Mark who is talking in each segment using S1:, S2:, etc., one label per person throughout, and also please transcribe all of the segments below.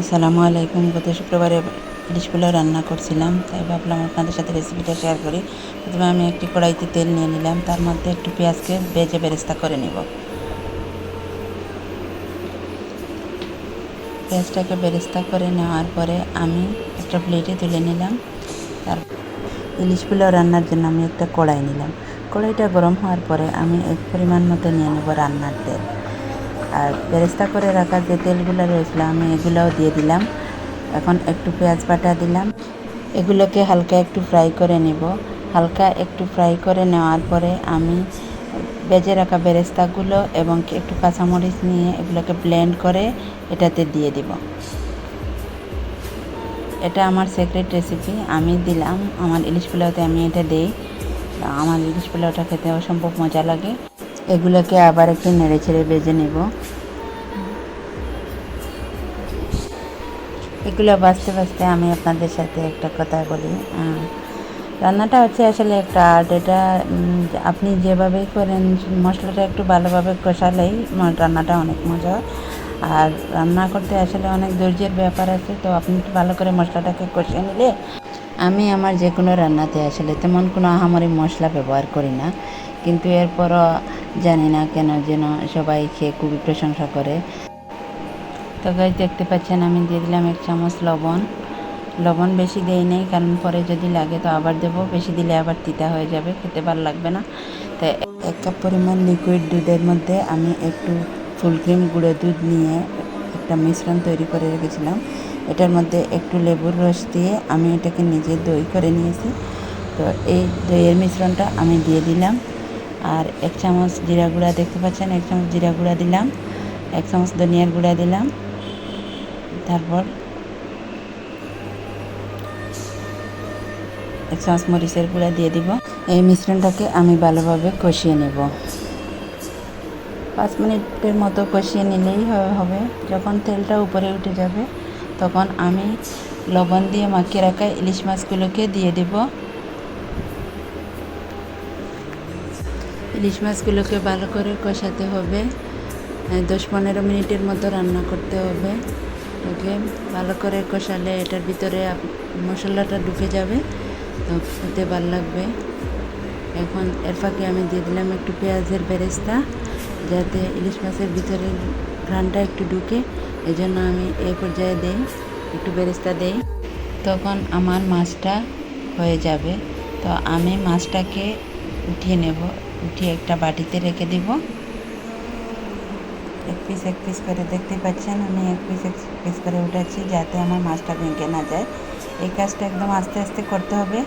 S1: আসসালামু আলাইকুম। গত শুক্রবারে ইলিশ রান্না করছিলাম, তাই ভাবলাম আপনাদের সাথে রেসিপিটা শেয়ার করি। প্রথমে আমি একটি কড়াইতে তেল নিয়ে নিলাম, তার মধ্যে একটু পেঁয়াজকে বেজে বেরেস্তা করে নিব। পেঁয়াজটাকে বেরেস্তা করে নেওয়ার পরে আমি একটা প্লেটে তুলে নিলাম। তার ইলিশ রান্নার জন্য আমি একটা কড়াই নিলাম। কড়াইটা গরম হওয়ার পরে আমি এক পরিমাণ মতো নিয়ে নেব রান্নার তেল। আর বেরেস্তা করে রাখা যে তেলগুলো রয়েছিল, আমি এগুলোও দিয়ে দিলাম। এখন একটু পেঁয়াজ বাটা দিলাম। এগুলোকে হালকা একটু ফ্রাই করে নিব। হালকা একটু ফ্রাই করে নেওয়ার পরে আমি বেজে রাখা বেরেস্তাগুলো এবং একটু কাঁচামরিচ নিয়ে এগুলোকে ব্লেন্ড করে এটাতে দিয়ে দিব। এটা আমার সিক্রেট রেসিপি আমি দিলাম, আমার ইলিশ পোলাওতে আমি এটা দিই। আমার ইলিশ পোলাওটা খেতে অসম্ভব মজা লাগে। এগুলোকে আবার একটু নেড়ে ছেড়ে বেজে নেব। এগুলো বাঁচতে বাঁচতে আমি আপনাদের সাথে একটা কথা বলি। রান্নাটা হচ্ছে আসলে একটা আর্ট এটা আপনি যেভাবেই করেন, মশলাটা একটু ভালোভাবে কষালেই রান্নাটা অনেক মজা। আর রান্না করতে আসলে অনেক ধৈর্যের ব্যাপার আছে, তো আপনি একটু ভালো করে মশলাটাকে কষিয়ে নিলে আমি আমার যে কোনো রান্নাতে আসলে তেমন কোনো আহামরি মশলা ব্যবহার করি না। কিন্তু এরপরও জানি না কেন যেন সবাই খেয়ে খুবই প্রশংসা করে। তো গাছ দেখতে পাচ্ছেন, আমি দিয়ে দিলাম এক চামচ লবণ। লবণ বেশি দেই নেই, কারণ পরে যদি লাগে তো আবার দেবো। বেশি দিলে আবার তিতা হয়ে যাবে, খেতে ভালো লাগবে না। তাই এক কাপ পরিমাণ লিকুইড দুধের মধ্যে আমি একটু ফুল ক্রিম গুঁড়ো দুধ নিয়ে একটা মিশ্রণ তৈরি করে রেখেছিলাম। এটার মধ্যে একটু লেবুর রস দিয়ে আমি এটাকে নিজে দই করে নিয়েছি। তো এই দইয়ের মিশ্রণটা আমি দিয়ে দিলাম। আর এক চামচ জিরা গুঁড়া দেখতে পাচ্ছেন, এক চামচ জিরা গুঁড়া দিলাম, এক চামচ ধনিয়ার গুঁড়া দিলাম। তারপর এক চামচ মরিচের গুঁড়া দিয়ে দিব। এই মিশ্রণটাকে আমি ভালোভাবে কষিয়ে নেব। পাঁচ মিনিটের মতো কষিয়ে নিলেই হবে। যখন তেলটা উপরে উঠে যাবে, তখন আমি লবণ দিয়ে মাখিয়ে রাখা ইলিশ মাছগুলোকে দিয়ে দেব। ইলিশ মাছগুলোকে ভালো করে কষাতে হবে। দশ পনেরো মিনিটের মতো রান্না করতে হবে। ওকে ভালো করে কষালে এটার ভিতরে মশলাটা ঢুকে যাবে, তো খেতে ভালো লাগবে। এখন এর ফাঁকে আমি দিয়ে দিলাম একটু পেঁয়াজের বেরেস্তা, যাতে ইলিশ মাছের ভিতরে ঘ্রানটা একটু ঢুকে এই জন্য আমি এই পর্যায়ে দেই, একটু বেরেস্তা দেই। তখন আমার মাছটা হয়ে যাবে। তো আমি মাছটাকে উঠিয়ে নেব, উঠিয়ে একটা বাটিতে রেখে দিব। পিস এক পিস করে দেখতে পাচ্ছেন, আমি এক পিস এক পিস করে উঠাচ্ছি যাতে আমার মাছটা ভেঙে না যায়। এই কাজটা একদম আস্তে আস্তে করতে হবে।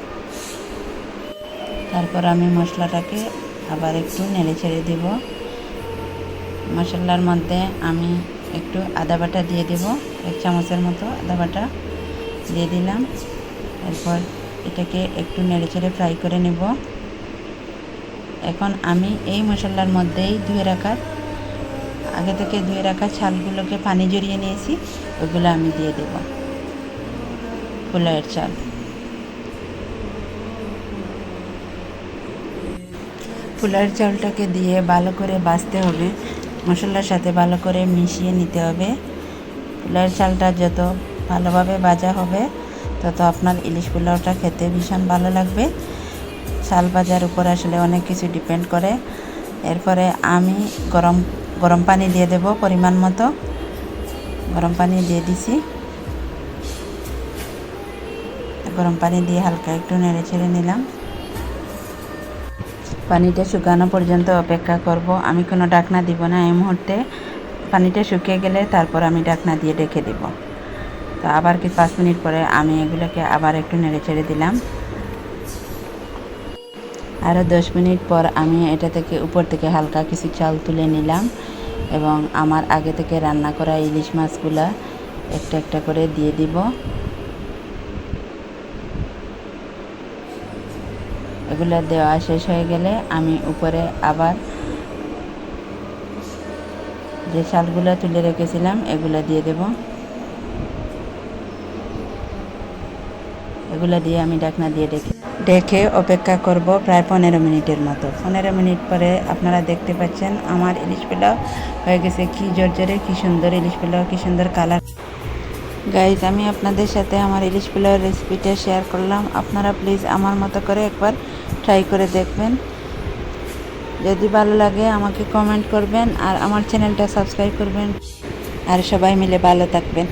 S1: তারপর আমি মশলাটাকে আবার একটু নেড়ে ছেড়ে দিব। মশলার মধ্যে আমি একটু আদা বাটা দিয়ে দেব, এক চামচের মতো আদা বাটা দিয়ে দিলাম। এরপর এটাকে একটু নেড়ে ছেড়ে ফ্রাই করে নেব। এখন আমি এই মশলার মধ্যেই ধুয়ে রাখা আগে থেকে ধুয়ে রাখা ছালগুলোকে পানি জড়িয়ে নিয়েছি, ওগুলো আমি দিয়ে দেব। পোলাওয়ের চাল। পোলাওয়ের চালটাকে দিয়ে ভালো করে বাছতে হবে। মশলার সাথে ভালো করে মিশিয়ে নিতে হবে। পোলাওয়ের চালটা যত ভালোভাবে ভাজা হবে, তত আপনার ইলিশ পোলাওটা খেতে ভীষণ ভালো লাগবে। চাল ভাজার উপর আসলে অনেক কিছু ডিপেন্ড করে। এরপরে আমি গরম গরম পানি দিয়ে দেব পরিমাণ মতো। গরম পানি দিয়ে দিছি। গরম পানি দিয়ে হালকা একটু নেড়ে ছেড়ে নিলাম। পানিটা শুকানো পর্যন্ত অপেক্ষা করব। আমি কোনো ডাকনা দিব না এই মুহূর্তে। পানিটা শুকিয়ে গেলে তারপর আমি ডাকনা দিয়ে রেখে দেব। তো আবার কি পাঁচ মিনিট পরে আমি এগুলোকে আবার একটু নেড়ে ছেড়ে দিলাম। আরও দশ মিনিট পর আমি এটা থেকে উপর থেকে হালকা কিছু চাল তুলে নিলাম। এবং আমার আগে থেকে রান্না করা ইলিশ মাছগুলা একটা একটা করে দিয়ে দিব। এগুলো দেওয়া শেষ হয়ে গেলে আমি উপরে আবার যে শালগুলো তুলে রেখেছিলাম, এগুলো দিয়ে দেব। এগুলো দিয়ে আমি ডাকনা দিয়ে ডেকে ডেকে অপেক্ষা করব প্রায় পনেরো মিনিটের মতো। পনেরো মিনিট পরে আপনারা দেখতে পাচ্ছেন আমার ইলিশ পোলাও হয়ে গেছে কি জর্জরে, কি সুন্দর ইলিশ পোলাও, কি সুন্দর কালার। গাইজ আমি আপনাদের সাথে আমার ইলিশ পোলাওয়ের রেসিপিটা শেয়ার করলাম। আপনারা প্লিজ আমার মতো করে একবার ট্রাই করে দেখবেন। যদি ভালো লাগে আমাকে কমেন্ট করবেন আর আমার চ্যানেলটা সাবস্ক্রাইব করবেন। আর সবাই মিলে ভালো থাকবেন।